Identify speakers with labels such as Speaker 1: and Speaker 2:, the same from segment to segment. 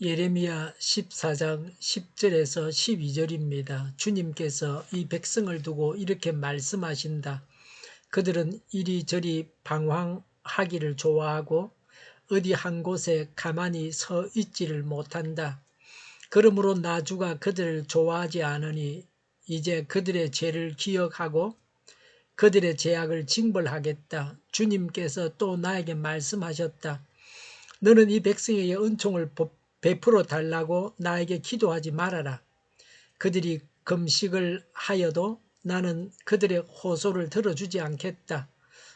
Speaker 1: 예레미야 14장 10절에서 12절입니다. 주님께서 이 백성을 두고 이렇게 말씀하신다. 그들은 이리저리 방황하기를 좋아하고 어디 한 곳에 가만히 서 있지를 못한다. 그러므로 나주가 그들을 좋아하지 않으니 이제 그들의 죄를 기억하고 그들의 죄악을 징벌하겠다. 주님께서 또 나에게 말씀하셨다. 너는 이 백성에게 은총을 베풀어 달라고 나에게 기도하지 말아라. 그들이 금식을 하여도 나는 그들의 호소를 들어주지 않겠다.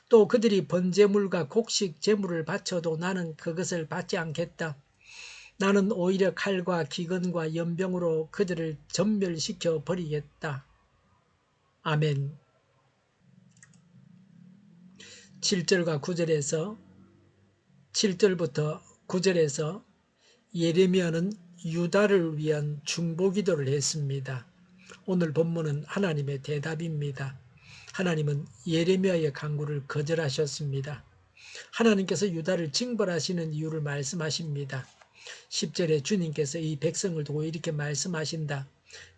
Speaker 1: 또 그들이 번제물과 곡식 제물을 바쳐도 나는 그것을 받지 않겠다. 나는 오히려 칼과 기근과 연병으로 그들을 전멸시켜 버리겠다. 아멘. 7절과 9절에서 7절부터 9절에서 예레미야는 유다를 위한 중보기도를 했습니다. 오늘 본문은 하나님의 대답입니다. 하나님은 예레미야의 강구를 거절하셨습니다. 하나님께서 유다를 징벌하시는 이유를 말씀하십니다. 10절에 주님께서 이 백성을 두고 이렇게 말씀하신다.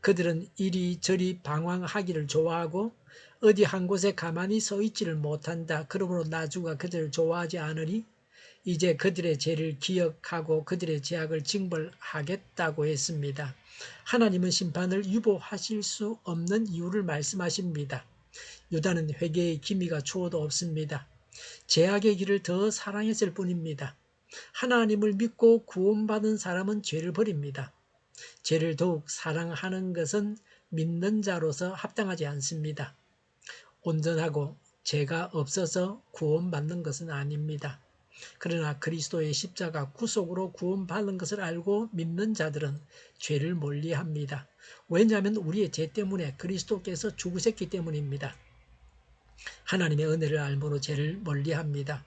Speaker 1: 그들은 이리저리 방황하기를 좋아하고 어디 한 곳에 가만히 서 있지를 못한다. 그러므로 나주가 그들을 좋아하지 않으니 이제 그들의 죄를 기억하고 그들의 죄악을 징벌하겠다고 했습니다. 하나님은 심판을 유보하실 수 없는 이유를 말씀하십니다. 유다는 회개의 기미가 추워도 없습니다. 죄악의 길을 더 사랑했을 뿐입니다. 하나님을 믿고 구원받은 사람은 죄를 버립니다. 죄를 더욱 사랑하는 것은 믿는 자로서 합당하지 않습니다. 온전하고 죄가 없어서 구원받는 것은 아닙니다. 그러나 그리스도의 십자가 구속으로 구원받은 것을 알고 믿는 자들은 죄를 멀리합니다. 왜냐하면 우리의 죄 때문에 그리스도께서 죽으셨기 때문입니다. 하나님의 은혜를 알므로 죄를 멀리합니다.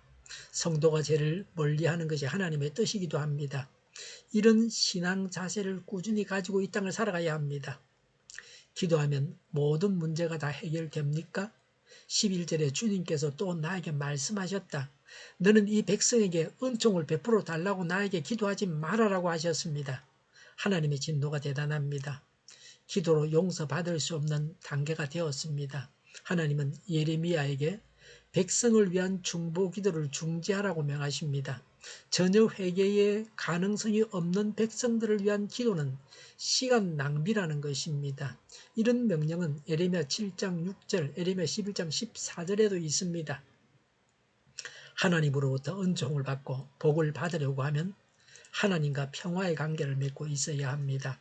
Speaker 1: 성도가 죄를 멀리하는 것이 하나님의 뜻이기도 합니다. 이런 신앙 자세를 꾸준히 가지고 이 땅을 살아가야 합니다. 기도하면 모든 문제가 다 해결됩니까? 11절에 주님께서 또 나에게 말씀하셨다. 너는 이 백성에게 은총을 베풀어 달라고 나에게 기도하지 말아라고 하셨습니다. 하나님의 진노가 대단합니다. 기도로 용서받을 수 없는 단계가 되었습니다. 하나님은 예레미야에게 백성을 위한 중보 기도를 중지하라고 명하십니다. 전혀 회개의 가능성이 없는 백성들을 위한 기도는 시간 낭비라는 것입니다. 이런 명령은 에레미야 7장 6절, 에레미야 11장 14절에도 있습니다. 하나님으로부터 은총을 받고 복을 받으려고 하면 하나님과 평화의 관계를 맺고 있어야 합니다.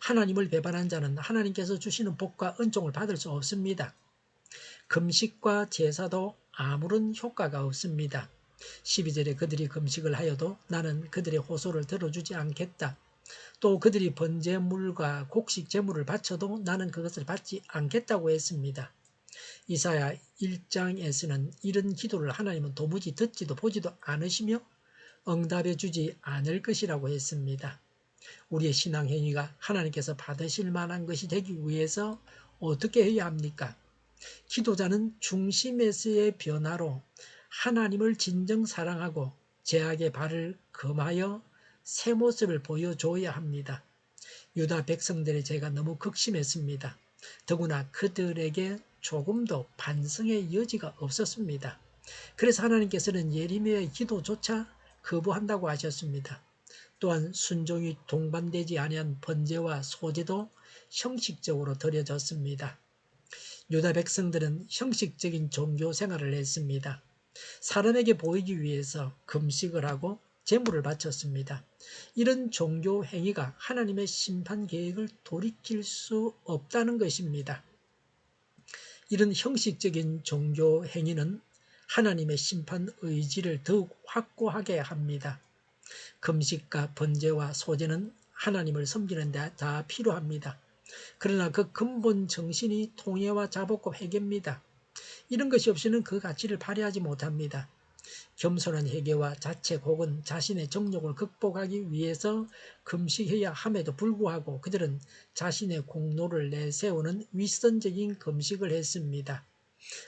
Speaker 1: 하나님을 배반한 자는 하나님께서 주시는 복과 은총을 받을 수 없습니다. 금식과 제사도 아무런 효과가 없습니다. 12절에 그들이 금식을 하여도 나는 그들의 호소를 들어주지 않겠다. 또 그들이 번제물과 곡식 제물을 바쳐도 나는 그것을 받지 않겠다고 했습니다. 이사야 1장에서는 이런 기도를 하나님은 도무지 듣지도 보지도 않으시며 응답해 주지 않을 것이라고 했습니다. 우리의 신앙 행위가 하나님께서 받으실 만한 것이 되기 위해서 어떻게 해야 합니까? 기도자는 중심에서의 변화로 하나님을 진정 사랑하고 제약의 발을 금하여 새 모습을 보여줘야 합니다. 유다 백성들의 죄가 너무 극심했습니다. 더구나 그들에게 조금도 반성의 여지가 없었습니다. 그래서 하나님께서는 예리미의 기도조차 거부한다고 하셨습니다. 또한 순종이 동반되지 아니한 번제와 소제도 형식적으로 드려졌습니다. 유다 백성들은 형식적인 종교 생활을 했습니다. 사람에게 보이기 위해서 금식을 하고 제물을 바쳤습니다. 이런 종교 행위가 하나님의 심판 계획을 돌이킬 수 없다는 것입니다. 이런 형식적인 종교 행위는 하나님의 심판 의지를 더욱 확고하게 합니다. 금식과 번제와 소제는 하나님을 섬기는 데 다 필요합니다. 그러나 그 근본 정신이 통해와 자복과 회개입니다. 이런 것이 없이는 그 가치를 발휘하지 못합니다. 겸손한 회개와 자책 혹은 자신의 정욕을 극복하기 위해서 금식해야 함에도 불구하고 그들은 자신의 공로를 내세우는 윗선적인 금식을 했습니다.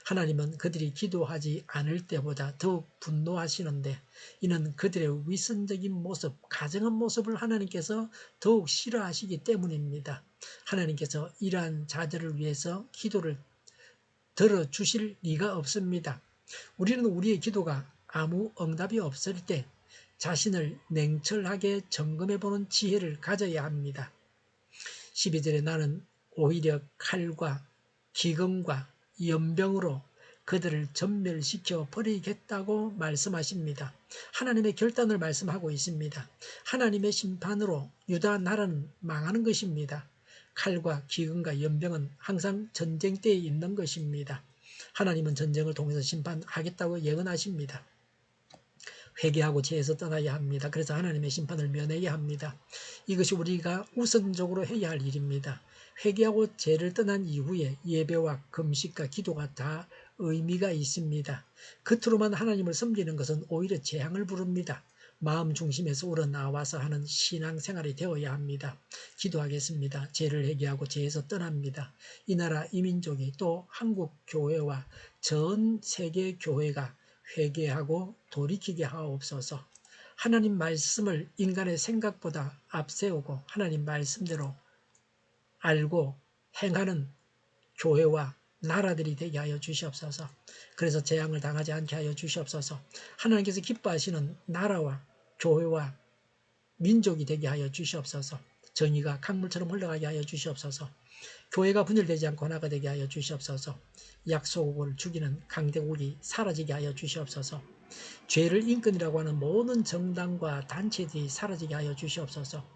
Speaker 1: 하나님은 그들이 기도하지 않을 때보다 더욱 분노하시는데 이는 그들의 위선적인 모습, 가정한 모습을 하나님께서 더욱 싫어하시기 때문입니다. 하나님께서 이러한 자들을 위해서 기도를 들어주실 리가 없습니다. 우리는 우리의 기도가 아무 응답이 없을 때 자신을 냉철하게 점검해 보는 지혜를 가져야 합니다. 12절에 나는 오히려 칼과 기근과 연병으로 그들을 전멸시켜 버리겠다고 말씀하십니다. 하나님의 결단을 말씀하고 있습니다. 하나님의 심판으로 유다 나라는 망하는 것입니다. 칼과 기근과 연병은 항상 전쟁 때에 있는 것입니다. 하나님은 전쟁을 통해서 심판하겠다고 예언하십니다. 회개하고 죄에서 떠나야 합니다. 그래서 하나님의 심판을 면해야 합니다. 이것이 우리가 우선적으로 해야 할 일입니다. 회개하고 죄를 떠난 이후에 예배와 금식과 기도가 다 의미가 있습니다. 겉으로만 하나님을 섬기는 것은 오히려 재앙을 부릅니다. 마음 중심에서 우러나와서 하는 신앙생활이 되어야 합니다. 기도하겠습니다. 죄를 회개하고 죄에서 떠납니다. 이 나라 이민족이 또 한국 교회와 전 세계 교회가 회개하고 돌이키게 하옵소서. 하나님 말씀을 인간의 생각보다 앞세우고 하나님 말씀대로 알고 행하는 교회와 나라들이 되게 하여 주시옵소서. 그래서 재앙을 당하지 않게 하여 주시옵소서. 하나님께서 기뻐하시는 나라와 교회와 민족이 되게 하여 주시옵소서. 정의가 강물처럼 흘러가게 하여 주시옵소서. 교회가 분열되지 않고 하나가 되게 하여 주시옵소서. 약속을 죽이는 강대국이 사라지게 하여 주시옵소서. 죄를 인권이라고 하는 모든 정당과 단체들이 사라지게 하여 주시옵소서.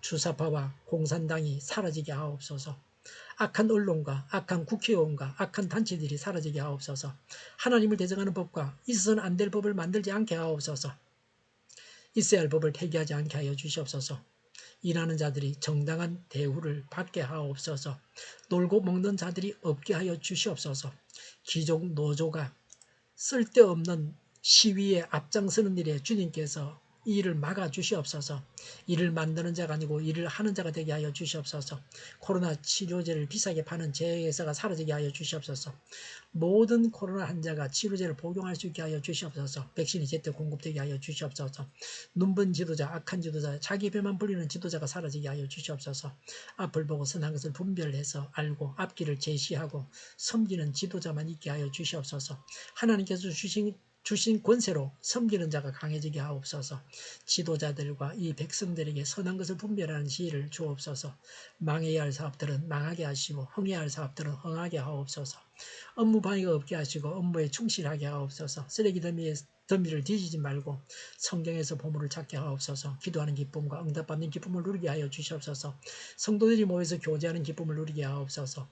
Speaker 1: 주사파와 공산당이 사라지게 하옵소서. 악한 언론과 악한 국회의원과 악한 단체들이 사라지게 하옵소서. 하나님을 대적하는 법과 있어서는 안 될 법을 만들지 않게 하옵소서. 있어야 할 법을 폐기하지 않게 하여 주시옵소서. 일하는 자들이 정당한 대우를 받게 하옵소서. 놀고 먹는 자들이 없게 하여 주시옵소서. 귀족 노조가 쓸데없는 시위에 앞장서는 일에 주님께서 이 일을 막아 주시옵소서. 일을 만드는 자가 아니고 일을 하는 자가 되게 하여 주시옵소서. 코로나 치료제를 비싸게 파는 제회사가 사라지게 하여 주시옵소서. 모든 코로나 환자가 치료제를 복용할 수 있게 하여 주시옵소서. 백신이 제때 공급되게 하여 주시옵소서. 눈번 지도자, 악한 지도자, 자기 배만 불리는 지도자가 사라지게 하여 주시옵소서. 앞을 보고 선한 것을 분별해서 알고 앞길을 제시하고 섬기는 지도자만 있게 하여 주시옵소서. 하나님께서 주신 주신 권세로 섬기는 자가 강해지게 하옵소서. 지도자들과 이 백성들에게 선한 것을 분별하는 지혜를 주옵소서. 망해야 할 사업들은 망하게 하시고 흥해야 할 사업들은 흥하게 하옵소서. 업무 방해가 없게 하시고 업무에 충실하게 하옵소서. 쓰레기 더미에 더미를 뒤지지 말고 성경에서 보물을 찾게 하옵소서. 기도하는 기쁨과 응답받는 기쁨을 누리게 하여 주시옵소서. 성도들이 모여서 교제하는 기쁨을 누리게 하옵소서.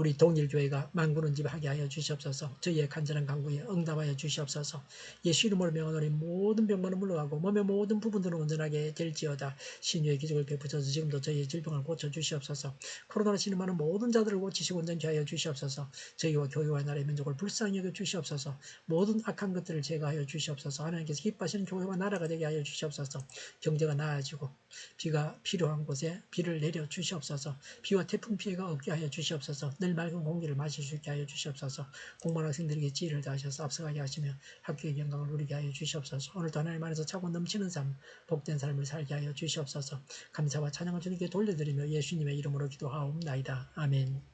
Speaker 1: 우리 동일교회가 만구는 집 하게 하여 주시옵소서. 저희의 간절한 강구에 응답하여 주시옵소서. 예수 이름으로 명하노니 모든 병만은 물러가고 몸의 모든 부분들은 온전하게 될지어다. 신유의 기적을 베푸셔서 지금도 저희의 질병을 고쳐 주시옵소서. 코로나로 신음하는 모든 자들을 고치시고 온전케 하여 주시옵소서. 저희와 교회와 나라의 민족을 불쌍히 여겨 주시옵소서. 모든 악한 것들을 제거하여 주시옵소서. 하나님께서 기뻐하시는 교회와 나라가 되게 하여 주시옵소서. 경제가 나아지고 비가 필요한 곳에 비를 내려 주시옵소서. 비와 태풍 피해가 없게 하여 주시옵소서. 늘 맑은 공기를 마실 수 있게 하여 주시옵소서. 공무원 학생들에게 지혜를 다하셔서 앞서가게 하시며 학교의 영광을 누리게 하여 주시옵소서. 오늘도 하나님 안에서 차고 넘치는 삶, 복된 삶을 살게 하여 주시옵소서. 감사와 찬양을 주님께 돌려드리며 예수님의 이름으로 기도하옵나이다. 아멘.